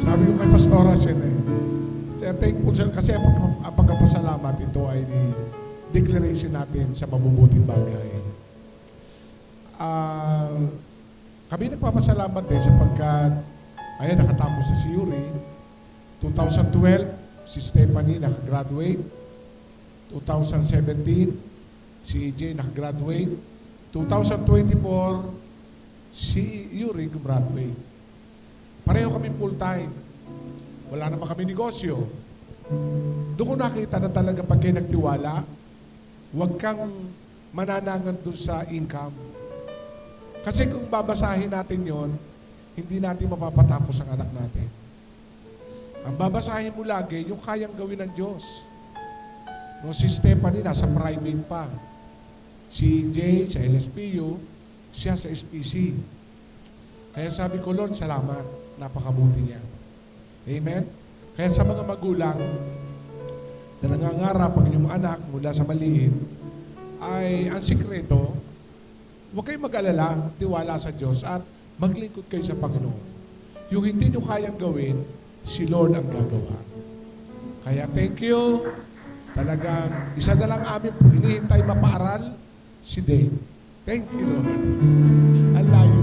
Sabi ko kay Pastora Sen eh, siya thankful siya kasi ang ang pagkapasalamat ito ay declaration natin sa mabubuting bagay. Ah, kami nagpapasalamat din sapagkat ayan, nakatapos na si Yuri. 2012, si Stephanie nakagraduate. 2017, si EJ nakagraduate. 2024, si Yuri gumraduate. Pareho kami full-time. Wala naman kami negosyo. Doon ko nakita na talaga pag kayo nagtiwala, huwag kang mananangan doon sa income. Kasi kung babasahin natin yon, hindi natin mapapatapos ang anak natin. Ang babasahin mo lagi, yung kayang gawin ng Diyos. No, si Stephanie nasa private pa. Si Jay sa LSPU, siya sa SPC. Kaya sabi ko, Lord, salamat. Napakabuti niya. Amen? Kaya sa mga magulang na nangangarap ang inyong anak mula sa maliit, ay ang sikreto, huwag kayong mag-alala, tiwala sa Diyos at maglingkod kayo sa Panginoon. Yung hindi nyo kayang gawin, si Lord ang gagawa. Kaya thank you. Talagang isa na lang amin hinihintay mapaaral, si Dave. Thank you, Lord. Ang layo